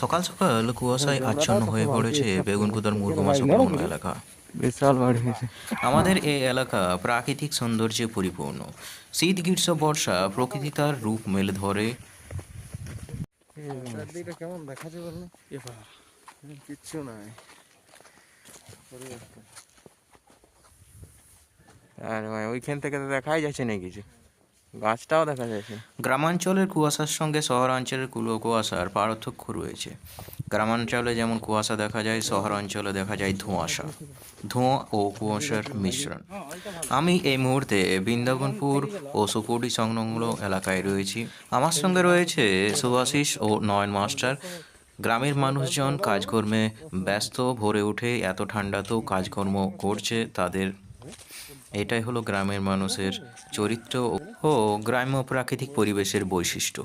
সকাল সকাল কুয়াশায় আচ্ছন্ন হয়ে পড়েছে বেগুনকুদার মুরগুমা সংলগ্ন এলাকা বিশাল বাড়ি আমাদের এই এলাকা প্রাকৃতিক সৌন্দর্যে পরিপূর্ণ। শীত গ্রীষ্ম বর্ষা প্রকৃতি তার রূপ মেলে ধরে। কেমন কিচ্ছু নাই। আর ওইখান থেকে তো দেখাই যাচ্ছে না কিছু। গাছটাও দেখা যাচ্ছে। গ্রামাঞ্চলের কুয়াশার সঙ্গে শহরাঞ্চলের কুলো কুয়াশার পার্থক্য রয়েছে। গ্রামাঞ্চলে যেমন কুয়াশা দেখা যায়, শহরাঞ্চলে দেখা যায় ধোঁয়াশা। ধোঁয়া ও কুয়াশার মিশ্রণ। আমি এই মুহূর্তে বৃন্দাবনপুর ও সুকুডি সংলগ্ন এলাকায় রয়েছি। আমার সঙ্গে রয়েছে সুভাশিস ও নয়ন মাস্টার। গ্রামের মানুষজন কাজকর্মে ব্যস্ত, ভরে উঠে এত ঠান্ডাতেও কাজকর্ম করছে তাদের এটাই হলো গ্রামের মানুষের চরিত্র ও গ্রাম্য প্রাকৃতিক পরিবেশের বৈশিষ্ট্য।